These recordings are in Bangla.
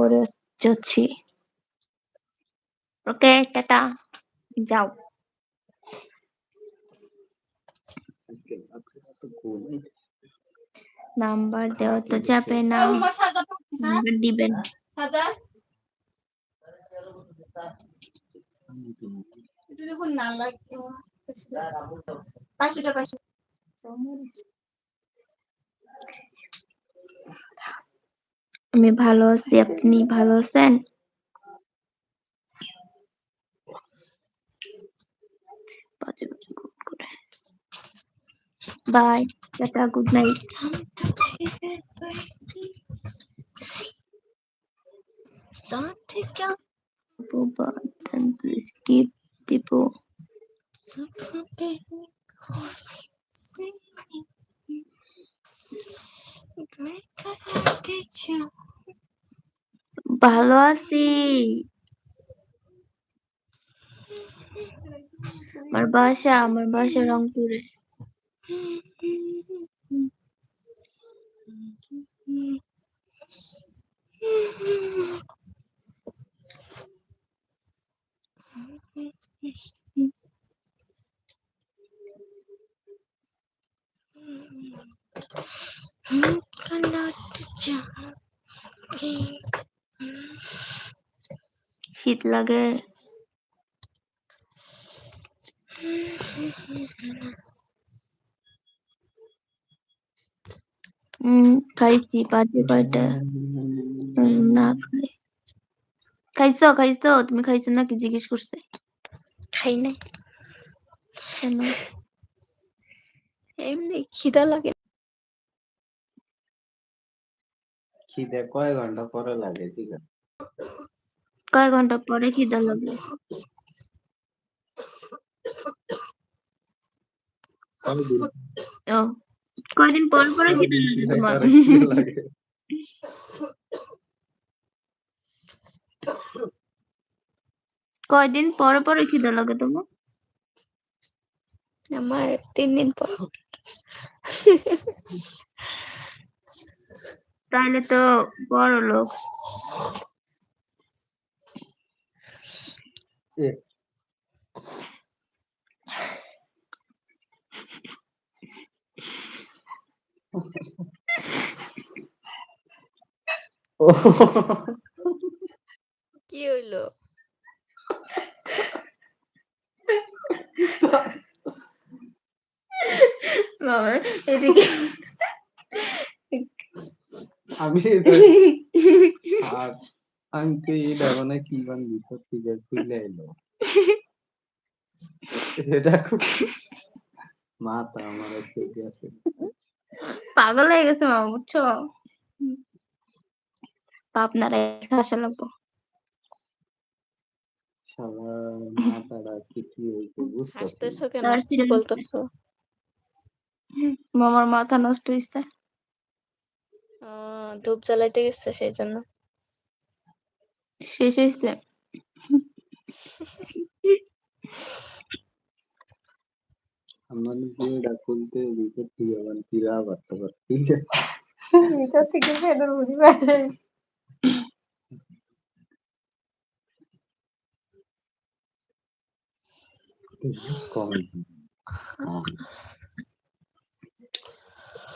পরে যাচ্ছি ওকে টাটা। যাও। নাম্বার দেওয়া তো যাবে না। না? নাম্বার দিবেন। সাজা আমি তো একটু দেখুন না লাগে আমি ভালো আছি আপনি ভালো আছেন বাজে বাজে গুড করে by tata good night button skip দিব ভালো আছি আমার বাসা আমার বাসা রংপুরে শীত লাগে। খাইছি বাজে কয়টা? উম, না খাই। খাইছো খাইছো? তুমি খাইছো নাকি? জিজ্ঞেস করছে। খাই নাই। কেন? এমনি খিদা লাগে। খিদে কয় ঘণ্টা পরে লাগে জিজ্ঞাসা কয় ঘণ্টা পরে খিদা লাগে? কয়দিন ও কয়দিন পর পরে খিদা লাগে তোমার? কয়দিন পরে পরে খিদা লাগে তোমার? আমার তিন দিন পর। তাহলে তো বড় লোক এ, ও কি হইল? এদিকে। আমি আমি তো মানে কি বান ভিতর থেকে খুলে এলো? এটা খুব মাথা আমার একটু গেছে পাগল হয়ে গেছে মামা বুঝছ? আপনারা হাসা লাগবো শালা মাথাটা আজকে কি হয়েছে বুঝতে হাসতেছো কেন? কি বলতেছো? মামার মাথা নষ্ট হয়েছে আহ, ধূপ জ্বালাইতে গেছে সেই জন্য শেষ হয়েছে আমার ভিডিওটা খুলতে ভিতর থেকে আবার কিরা বাড়তে পারছি ভিতর থেকে ফেরত বুঝি পারে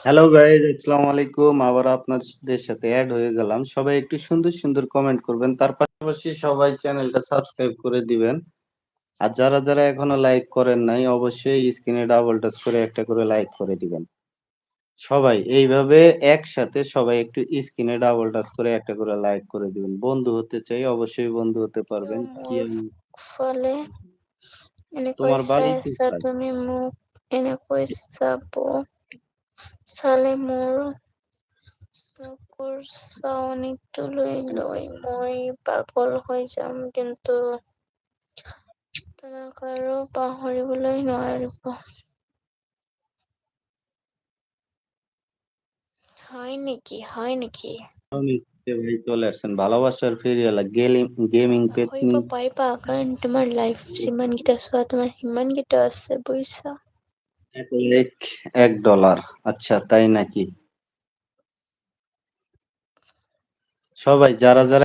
হ্যালো গাইজ আসসালামু আলাইকুম। আবার আপনাদের সাথে অ্যাড হয়ে গেলাম। সবাই একটু সুন্দর সুন্দর কমেন্ট করবেন। তার পাশাপাশি সবাই চ্যানেলটা সাবস্ক্রাইব করে দিবেন। আর যারা যারা এখনও লাইক করেন নাই অবশ্যই স্ক্রিনে ডাবল টাচ করে একটা করে লাইক করে দিবেন। সবাই এইভাবে একসাথে সবাই একটু স্ক্রিনে ডাবল টাচ করে একটা করে লাইক করে দিবেন। বন্ধু হতে চাই অবশ্যই বন্ধু হতে পারবেন। কি ফলে এনে তোমার বাড়ি তুমি মুখ এনে কইসা বো সালে মোর লই লই মই পাগল হৈ যাম কিন্তু তোমাক আৰু পাহৰিবলৈ নোৱাৰিব হয় নেকি হয় নেকি? ভাই চলে আসছেন ভালোবাসার ফেরিয়ালা গেমিং গেমিং পাহৰিব পেতনি পাৰিবা কাৰণ তোমাৰ লাইফ যিমানকেইটা চোৱা তোমাৰ সিমানকেইটা আছে বুজিছা এক লেখ এক ডলার আচ্ছা তাই নাকি? সবাই যারা যারা